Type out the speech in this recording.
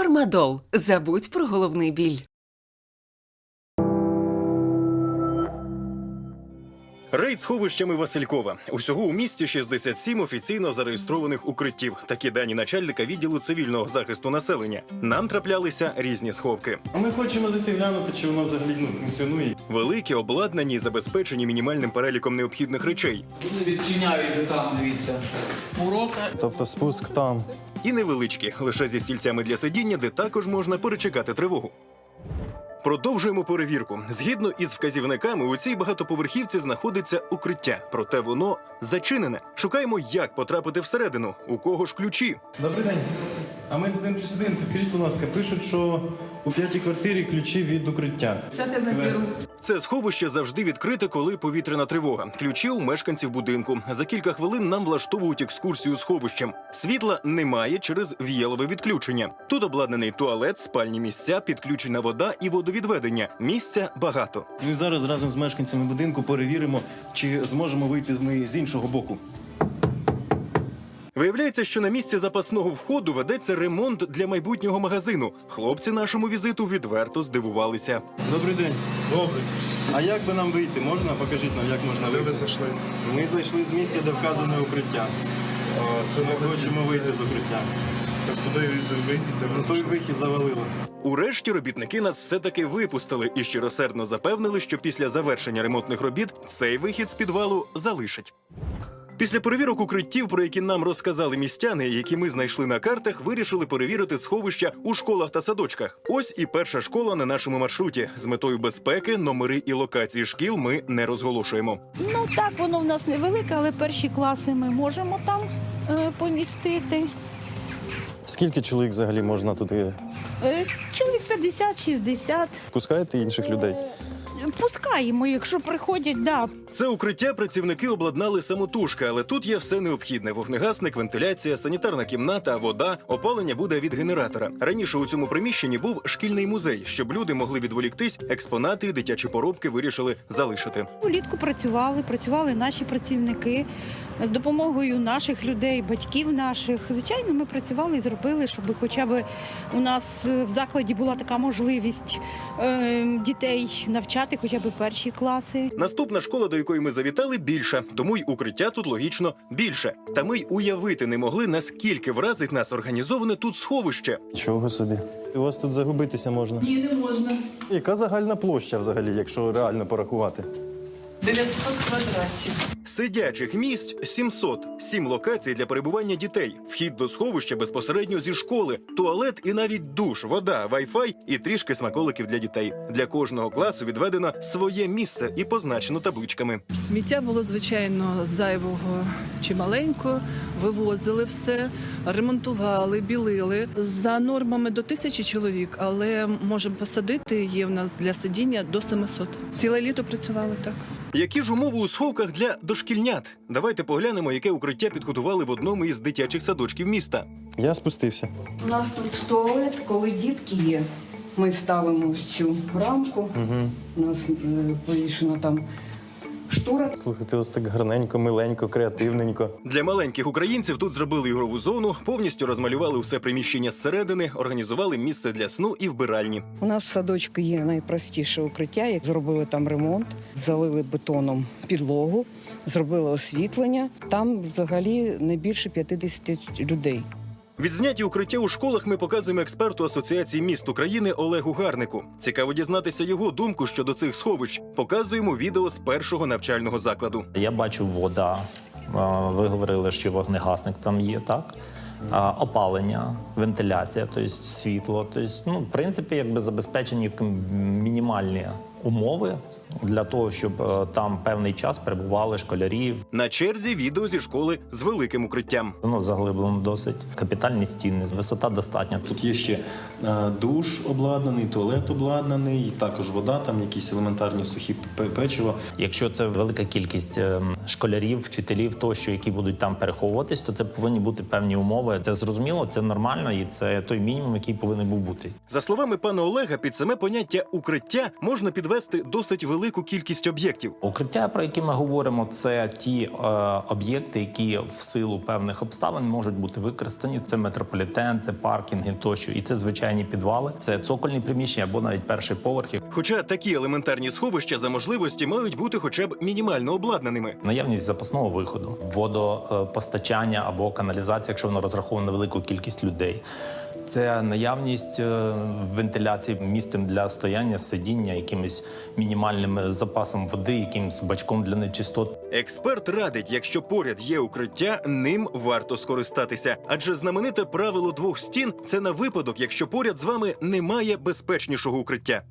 Фармадол. Забудь про головний біль. Рейд сховищами Василькова. Усього у місті 67 офіційно зареєстрованих укриттів. Такі дані начальника відділу цивільного захисту населення. Нам траплялися різні сховки. А ми хочемо зайти глянути, чи воно взагалі ну, функціонує. Великі, обладнані і забезпечені мінімальним переліком необхідних речей. Вони відчиняють там, дивіться, ворота. Тобто спуск там. І невеличкі, лише зі стільцями для сидіння, де також можна перечекати тривогу. Продовжуємо перевірку. Згідно із вказівниками, у цій багатоповерхівці знаходиться укриття, проте воно зачинене. Шукаємо, як потрапити всередину, у кого ж ключі. Добрий день. А ми з 1 плюс 1. Підкажіть, будь ласка, пишуть, що у п'ятій квартирі ключі від укриття. Зараз я наберу. Це сховище завжди відкрите, коли повітряна тривога. Ключі у мешканців будинку. За кілька хвилин нам влаштовують екскурсію сховищем. Світла немає через віялове відключення. Тут обладнаний туалет, спальні місця, підключена вода і водовідведення. Місця багато. Ну і зараз разом з мешканцями будинку перевіримо, чи зможемо вийти ми з іншого боку. Виявляється, що на місці запасного входу ведеться ремонт для майбутнього магазину. Хлопці нашому візиту відверто здивувалися. Добрий день. Добрий. А як би нам вийти? Можна? Покажіть нам, як можна Де ви вийти. зайшли? Ми зайшли з місця, де вказане укриття. А, Це Ми магазин. хочемо вийти з укриття. Так куди ви вийти, де ви На той зайшли? вихід завалило. Урешті робітники нас все-таки випустили і щиросердно запевнили, що після завершення ремонтних робіт цей вихід з підвалу залишать. Після перевірок укриттів, про які нам розказали містяни, які ми знайшли на картах, вирішили перевірити сховища у школах та садочках. Ось і перша школа на нашому маршруті. З метою безпеки номери і локації шкіл ми не розголошуємо. Ну так, воно в нас невелике, але перші класи ми можемо там е, помістити. Скільки чоловік взагалі можна тут? Е, чоловік 50-60. Пускаєте інших людей? Пускаємо, якщо приходять, да. Це укриття працівники обладнали самотужки, але тут є все необхідне: вогнегасник, вентиляція, санітарна кімната, вода, опалення буде від генератора. Раніше у цьому приміщенні був шкільний музей, щоб люди могли відволіктись. Експонати, і дитячі поробки вирішили залишити. Влітку працювали, працювали наші працівники з допомогою наших людей, батьків наших. Звичайно, ми працювали і зробили, щоб хоча б у нас в закладі була така можливість е, дітей навчати, хоча б перші класи. Наступна школа, до якої ми завітали, більша, тому й укриття тут логічно більше. Та ми й уявити не могли, наскільки вразить нас організоване тут сховище. Чого собі? У вас тут загубитися можна. Ні, не можна. Яка загальна площа взагалі, якщо реально порахувати? 900 квадратів. Сидячих місць 700, сім локацій для перебування дітей, вхід до сховища безпосередньо зі школи, туалет і навіть душ, вода, вайфай і трішки смаколиків для дітей. Для кожного класу відведено своє місце і позначено табличками. Сміття було звичайно зайвого чималенько, вивозили все, ремонтували, білили за нормами до тисячі чоловік, але можемо посадити. Є в нас для сидіння до 700. Ціле літо працювали так. Які ж умови у сховках для дошкільнят? Давайте поглянемо, яке укриття підготували в одному із дитячих садочків міста. Я спустився. У нас тут туалет, коли дітки є. Ми ставимо цю рамку. Угу. У нас е, повішено там штора. Слухайте, ось так гарненько, миленько, креативненько. Для маленьких українців тут зробили ігрову зону, повністю розмалювали все приміщення зсередини, організували місце для сну і вбиральні. У нас в садочку є найпростіше укриття. Як зробили там ремонт, залили бетоном підлогу, зробили освітлення. Там взагалі не більше 50 людей. Відзняті укриття у школах ми показуємо експерту Асоціації міст України Олегу Гарнику. Цікаво дізнатися його думку щодо цих сховищ. Показуємо відео з першого навчального закладу. Я бачу вода. Ви говорили, що вогнегасник там є, так? Опалення, вентиляція, тобто світло. Тобто, ну, в принципі, якби забезпечені мінімальні умови для того, щоб е, там певний час перебували школярі. На черзі відео зі школи з великим укриттям. Воно заглиблено досить. Капітальні стіни, висота достатня. Тут є ще е, душ обладнаний, туалет обладнаний, також вода, там якісь елементарні сухі печиво. Якщо це велика кількість ем, школярів, вчителів, тощо, які будуть там переховуватись, то це повинні бути певні умови. Це зрозуміло, це нормально, і це той мінімум, який повинен був бути. За словами пана Олега, під саме поняття укриття можна підвести підвести досить велику кількість об'єктів. Укриття, про які ми говоримо, це ті е, об'єкти, які в силу певних обставин можуть бути використані. Це метрополітен, це паркінги тощо, і це звичайні підвали, це цокольні приміщення або навіть перший поверх. Хоча такі елементарні сховища за можливості мають бути хоча б мінімально обладнаними. Наявність запасного виходу, водопостачання або каналізація, якщо воно розраховано на велику кількість людей. Це наявність е, вентиляції місцем для стояння, сидіння, якимось мінімальним запасом води, якимось бачком для нечистот. Експерт радить, якщо поряд є укриття, ним варто скористатися. Адже знамените правило двох стін це на випадок, якщо поряд з вами немає безпечнішого укриття.